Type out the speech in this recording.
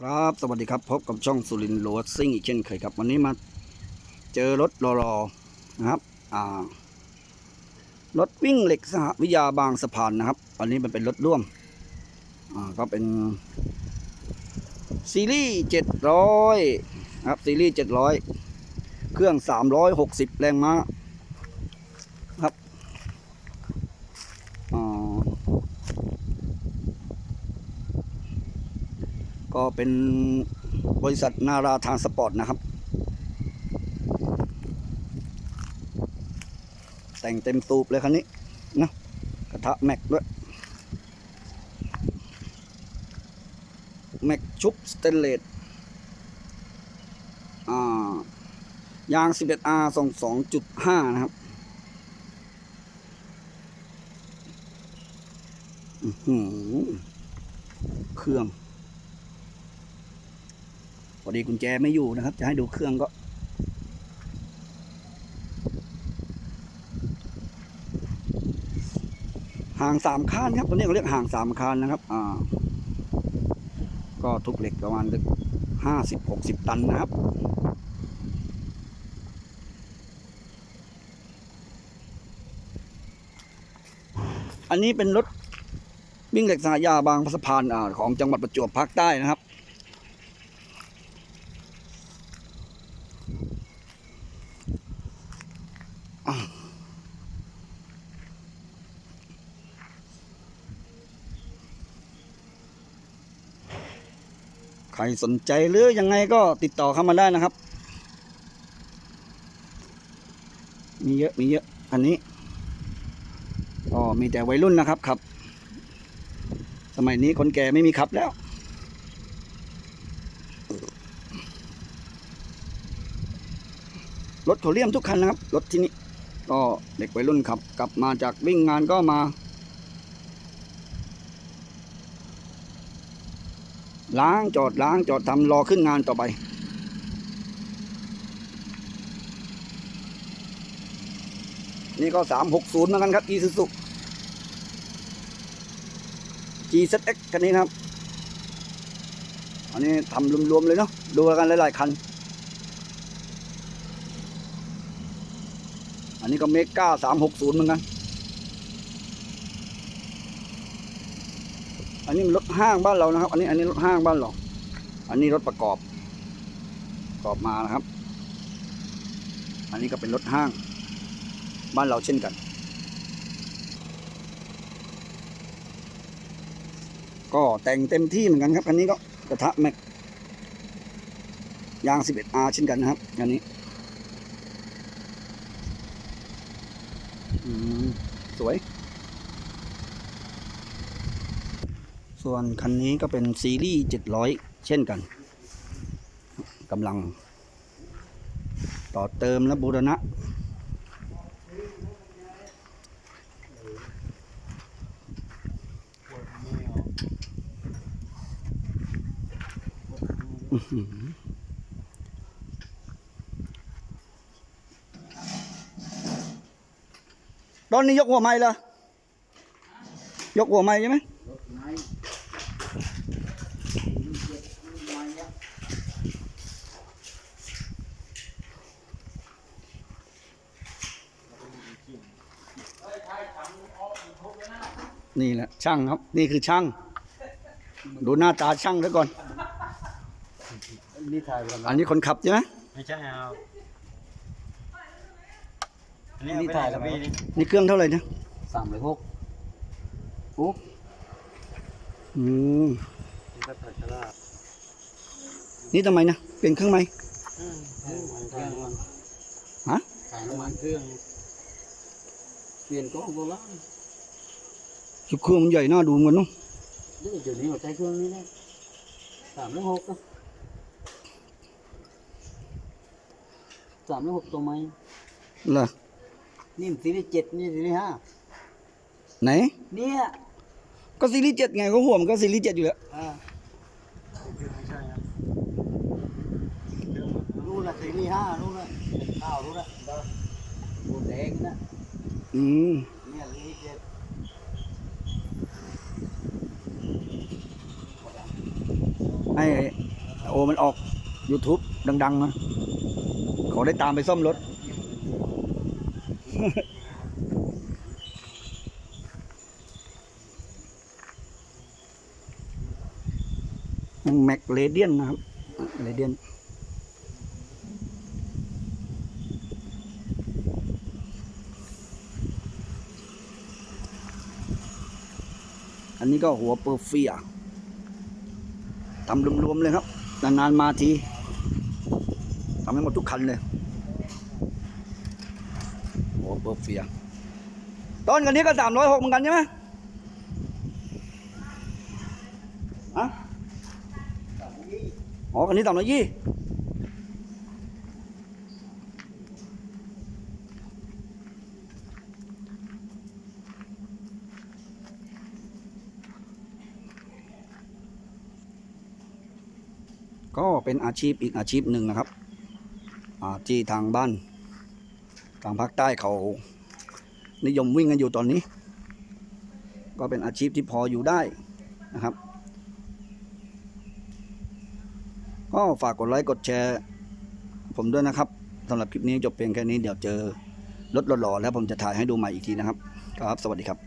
ครับ สวัสดีครับ พบกับช่องสุรินทร์โรดซิ่งอีกเช่นเคยครับ วันนี้มาเจอรถรอรอนะครับ อ่า รถวิ่งเหล็กสหวิทยาบางสะพานนะครับ อันนี้มันเป็นรถร่วม อ่า ก็เป็น ซีรีส์เจ็ดร้อยครับ ซีรีส์เจ็ดร้อย เครื่องสามร้อยหกสิบแรงม้า ครับ อ่า ก็ เป็นบริษัทนาราทางสปอร์ตนะครับ แต่งเต็มตูบเลยคันนี้นะกระทะแม็กด้วย แม็กชุบสเตนเลสยาง 11R 22.5 นะครับเครื่อง พอดีกุญแจไม่อยู่นะครับ จะให้ดูเครื่องก็ ห่างสามคานครับตัวนี้เขาเรียกห่างสามคานนะครับ อ่า ก็ทุกเหล็กประมาณห้าสิบหกสิบตันนะครับอันนี้เป็นรถวิ่งเหล็กสายาบางสะพานอ่าของจังหวัดประจวบภาคใต้นะครับ ใครสนใจหรือยังไงก็ติดต่อเข้ามาได้นะครับ มีเยอะมีเยอะอันนี้ก็มีแต่วัยรุ่นนะครับครับ สมัยนี้คนแก่ไม่มีขับแล้วรถเขาเลี่ยมทุกคันนะครับรถที่นี่ก็เด็กวัยรุ่นขับ กลับมาจากวิ่งงานก็มา ล้างจอดล้างจอดทำรอขึ้นงานต่อไป นี่ก็สามหกศูนย์เหมือนกันครับอีซูซุ GZX คันนี้นะครับ อันนี้ทำรวมๆเลยเนาะดูกันหลายๆคัน อันนี้ก็เมก้าสามหกศูนย์เหมือนกัน นนี้มันรถห้างบ้านเรานะครับ อันนี้อันนี้รถห้างบ้านเรา อันนี้รถประกอบ ประกอบมานะครับ อันนี้ก็เป็นรถห้าง บ้านเราเช่นกัน ก็แต่งเต็มที่เหมือนกันครับคันนี้ก็กระทะแม็กยาง 11R เช่นกันนะครับคันนี้สวย ส่วนคันนี้ก็เป็นซีรีส์ 700 เช่นกันกำลัง ต่อเติมและบูรณะ ตอนนี้ยกหัวไม้เหรอยกหัวไม้ใช่ไหม นี่แหละช่างครับ นี่คือช่าง ดูหน้าตาช่างซะก่อน นี่ถ่ายกันอันนี้คนขับใช่ไหมไม่ใช่ครับอันนี้นี่ถ่ายแล้วพี่นี่นี่เครื่องเท่าไหร่นะสามร้อยหกปุ๊บอืมนี่ก็ถ่ายชลาดนี่ทำไมนะเป็นเครื่องไหมถ่ายน้ำมันฮะถ่ายน้ำมันเครื่องเปลี่ยนกล้องตัวละ ชุดเครื่องมันใหญ่น่าดูเหมือนกันเนาะนี่เดี๋ยวนี้หัวใจเครื่องนี้นะสามร้อยหกนะสามร้อยหกตัวไหมเหรอนี่มันซีรีส์เจ็ดนี่ซีรีส์ห้าไหน เนี่ยก็ซีรีส์เจ็ดไงก็หัวมันก็ซีรีส์เจ็ดอยู่แล้วอ่าไม่ใช่ครับนู่นน่ะซีรีส์ห้านู่นน่ะเป็นข้าวนู่นน่ะบูแดงนะอืม เนี่ยซีรีส์เจ็ด ไอ้โอ้มันออก YouTube ดังๆนะขอได้ตามไปซ่อมรถ แม็กเลเดียนนะครับ เลเดียนอันนี้ก็หัวเปอร์เฟีย ทำรวมๆเลยครับนานๆมาทีทำให้หมดทุกคันเลยโอ้เบอร์เฟียต้นกันนี้ก็สามร้อยหกเหมือนกันใช่ไหมฮะอ๋อคันนี้สามร้อยยี่ ก็เป็นอาชีพอีกอาชีพหนึ่งนะครับที่ทางบ้าน ทางภาคใต้เขานิยมวิ่งกันอยู่ตอนนี้ ก็เป็นอาชีพที่พออยู่ได้นะครับ ก็ฝากกดไลค์กดแชร์ ผมด้วยนะครับสำหรับคลิปนี้จบเพียงแค่นี้เดี๋ยวเจอรถหล่อๆแล้วผมจะถ่ายให้ดูใหม่อีกทีนะครับ ครับ สวัสดีครับ